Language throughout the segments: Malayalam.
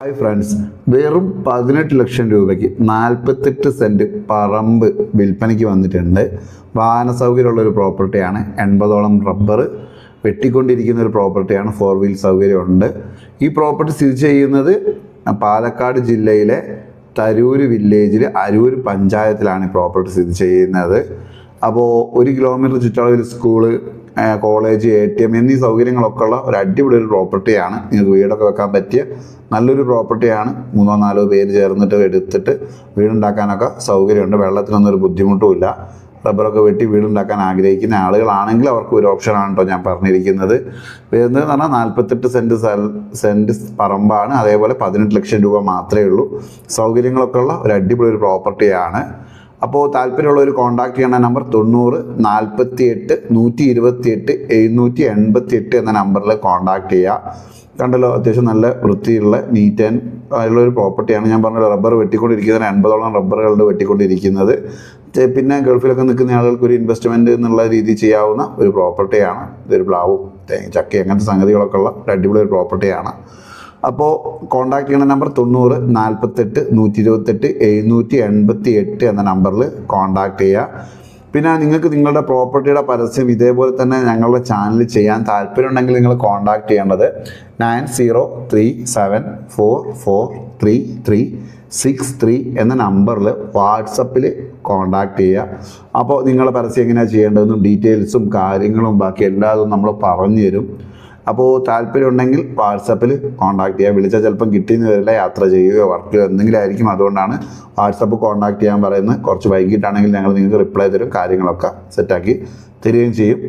ഹായ് ഫ്രണ്ട്സ് വെറും പതിനെട്ട് ലക്ഷം രൂപയ്ക്ക് നാൽപ്പത്തെട്ട് സെന്റ് പറമ്പ് വിൽപ്പനയ്ക്ക് വന്നിട്ടുണ്ട്. വാഹന സൗകര്യമുള്ള ഒരു പ്രോപ്പർട്ടിയാണ്. എൺപതോളം റബ്ബർ വെട്ടിക്കൊണ്ടിരിക്കുന്ന ഒരു പ്രോപ്പർട്ടിയാണ്. ഫോർ വീൽ സൗകര്യമുണ്ട്. ഈ പ്രോപ്പർട്ടി സ്ഥിതി ചെയ്യുന്നത് പാലക്കാട് ജില്ലയിലെ തരൂര് വില്ലേജിൽ അരൂർ പഞ്ചായത്തിലാണ് ഈ പ്രോപ്പർട്ടി സ്ഥിതി ചെയ്യുന്നത്. അപ്പോൾ ഒരു കിലോമീറ്റർ ചുറ്റളവിൽ school college A T M എന്നീ സൗകര്യങ്ങളൊക്കെ ഉള്ള ഒരു അടിപൊളി ഒരു പ്രോപ്പർട്ടിയാണ് നിങ്ങൾക്ക് വീടൊക്കെ വെക്കാൻ പറ്റിയ നല്ലൊരു പ്രോപ്പർട്ടിയാണ്. മൂന്നോ നാലോ പേര് ചേർന്നിട്ട് എടുത്തിട്ട് വീടുണ്ടാക്കാനൊക്കെ സൗകര്യമുണ്ട്. വെള്ളത്തിനൊന്നും ഒരു ബുദ്ധിമുട്ടുമില്ല റബ്ബറൊക്കെ വെട്ടി വീടുണ്ടാക്കാൻ ആഗ്രഹിക്കുന്ന ആളുകളാണെങ്കിൽ അവർക്ക് ഒരു ഓപ്ഷനാണ് കേട്ടോ ഞാൻ പറഞ്ഞിരിക്കുന്നത്. വരുന്നത് എന്ന് പറഞ്ഞാൽ നാൽപ്പത്തെട്ട് സെന്റ് സെൽ സെന്റ് പറമ്പാണ്. അതേപോലെ പതിനെട്ട് ലക്ഷം രൂപ മാത്രമേ ഉള്ളൂ. സൗകര്യങ്ങളൊക്കെ ഉള്ള ഒരു അടിപൊളി ഒരു പ്രോപ്പർട്ടിയാണ്. അപ്പോൾ താല്പര്യമുള്ളവർ കോൺടാക്ട് ചെയ്യേണ്ട നമ്പർ തൊണ്ണൂറ് നാൽപ്പത്തി എട്ട് നൂറ്റി ഇരുപത്തി എട്ട് എഴുന്നൂറ്റി എൺപത്തി എട്ട് എന്ന നമ്പറിൽ കോൺടാക്ട് ചെയ്യുക കണ്ടല്ലോ അത്യാവശ്യം നല്ല വൃത്തിയുള്ള നീറ്റ് ആൻഡ് അതിലുള്ള ഒരു പ്രോപ്പർട്ടിയാണ് ഞാൻ പറഞ്ഞത് റബ്ബർ വെട്ടിക്കൊണ്ടിരിക്കുന്നതിന് എൺപതോളം റബ്ബറുകളുണ്ട് വെട്ടിക്കൊണ്ടിരിക്കുന്നത്. പിന്നെ ഗൾഫിലൊക്കെ നിൽക്കുന്ന ആളുകൾക്ക് ഒരു ഇൻവെസ്റ്റ്മെന്റ് എന്നുള്ള രീതി ചെയ്യാവുന്ന ഒരു പ്രോപ്പർട്ടിയാണ് ഇതൊരു പ്ലാവും ചക്ക അങ്ങനത്തെ സംഗതികളൊക്കെ ഉള്ള അടിപൊളി ഒരു പ്രോപ്പർട്ടിയാണ് അപ്പോൾ കോൺടാക്ട് ചെയ്യുന്ന നമ്പർ തൊണ്ണൂറ് നാൽപ്പത്തെട്ട് നൂറ്റി ഇരുപത്തെട്ട് എഴുന്നൂറ്റി എൺപത്തി എട്ട് എന്ന നമ്പറിൽ കോൺടാക്ട് ചെയ്യുക പിന്നെ നിങ്ങൾക്ക് നിങ്ങളുടെ പ്രോപ്പർട്ടിയുടെ പരസ്യം ഇതേപോലെ തന്നെ ഞങ്ങളുടെ ചാനലിൽ ചെയ്യാൻ താല്പര്യമുണ്ടെങ്കിൽ നിങ്ങൾ കോൺടാക്ട് ചെയ്യേണ്ടത് nine zero three seven four four three three six three എന്ന നമ്പറിൽ വാട്സപ്പിൽ കോൺടാക്ട് ചെയ്യുക അപ്പോൾ നിങ്ങളുടെ പരസ്യം എങ്ങനെയാണ് ചെയ്യേണ്ടതെന്നും ഡീറ്റെയിൽസും കാര്യങ്ങളും ബാക്കി എല്ലാതും നമ്മൾ പറഞ്ഞു തരും. അപ്പോൾ താല്പര്യം ഉണ്ടെങ്കിൽ വാട്സപ്പിൽ കോൺടാക്ട് ചെയ്യുക വിളിച്ചാൽ ചിലപ്പം കിട്ടിയെന്ന് വരില്ല യാത്ര ചെയ്യുകയോ വർക്ക് എന്തെങ്കിലും ആയിരിക്കും. അതുകൊണ്ടാണ് വാട്സപ്പ് കോൺടാക്ട് ചെയ്യാൻ പറയുന്നത്. കുറച്ച് വൈകിട്ടാണെങ്കിൽ ഞങ്ങൾ നിങ്ങൾക്ക് റിപ്ലൈ തരും കാര്യങ്ങളൊക്കെ സെറ്റാക്കി തരികയും ചെയ്യും.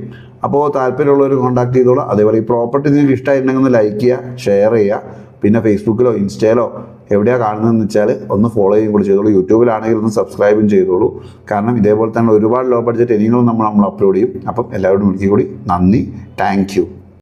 അപ്പോൾ താല്പര്യമുള്ളവർ കോൺടാക്ട് ചെയ്തോളൂ. അതേപോലെ ഈ പ്രോപ്പർട്ടി നിങ്ങൾക്ക് ഇഷ്ടമായിട്ടുണ്ടെങ്കിൽ ഒന്ന് ലൈക്ക് ചെയ്യുക ഷെയർ ചെയ്യുക പിന്നെ ഫേസ്ബുക്കിലോ ഇൻസ്റ്റയിലോ എവിടെയാണ് കാണുന്നതെന്ന് വെച്ചാൽ ഒന്ന് ഫോളോ ചെയ്യും കൂടി ചെയ്തോളൂ. യൂട്യൂബിലാണെങ്കിൽ ഒന്ന് സബ്സ്ക്രൈബും ചെയ്തോളൂ. കാരണം ഇതേപോലെ തന്നെ ഒരുപാട് ലോ ബഡ്ജറ്റ് ഇനിയും നമ്മൾ നമ്മൾ അപ്ലോഡ് ചെയ്യും. അപ്പം എല്ലാവരോടും ഒരിക്കൽ കൂടി നന്ദി. താങ്ക്